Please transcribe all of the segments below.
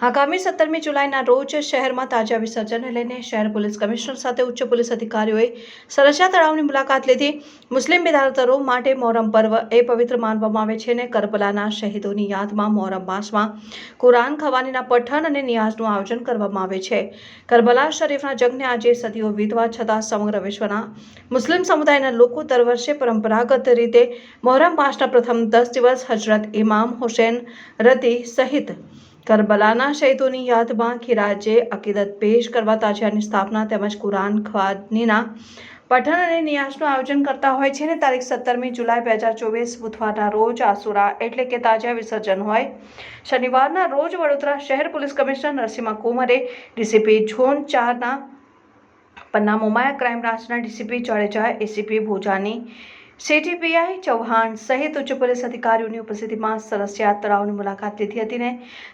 આગામી સત્તરમી જુલાઈના રોજ શહેરમાં તાજા વિસર્જનને લઈને શહેર પોલીસ કમિશનર સાથે ઉચ્ચ પોલીસ અધિકારીઓએ સરસા તળાવની મુલાકાત લીધી. મુસ્લિમ બિરાદરો માટે મોહરમ પર્વ એ પવિત્ર માનવામાં આવે છે અને કરબલાના શહીદોની યાદમાં મોહરમ માસમાં કુરાન ખવાનીના પઠન અને નિયાઝનું આયોજન કરવામાં આવે છે. કરબલા શરીફના જંગને આજે સદીઓ વીતવા છતાં સમગ્ર વિશ્વના મુસ્લિમ સમુદાયના લોકો દર વર્ષે પરંપરાગત રીતે મોહરમ માસના પ્રથમ દસ દિવસ હજરત ઇમામ હુસેન રદી સહિત કરબલાના શહીદોની યાદમાં ખિરાજે અકીદત પેશ કરવા તાજિયાની સ્થાપના તેમજ કુરાન ખ્વાદનીના પઠન અને નિયાસનું આયોજન કરતા હોય છે અને તારીખ સત્તરમી જુલાઈ બે હજાર ચોવીસ બુધવારના રોજ આસુરા એટલે કે તાજા વિસર્જન હોય. શનિવારના રોજ વડોદરા શહેર પોલીસ કમિશનર નરસિંહા કુમારે ડીસીપી ઝોન ચારના પન્ના મોમાયા ક્રાઇમ બ્રાન્ચના DCP Jadeja, ACP Bhojani city PI Chauhan સહિત ઉચ્ચ પોલીસ અધિકારીઓની ઉપસ્થિતિમાં સરસિયા તળાવની મુલાકાત લીધી હતી ને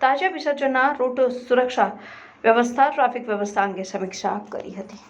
તાજા વિસર્જનના રૂટ સુરક્ષા વ્યવસ્થા, ટ્રાફિક વ્યવસ્થા અંગે સમીક્ષા કરી હતી.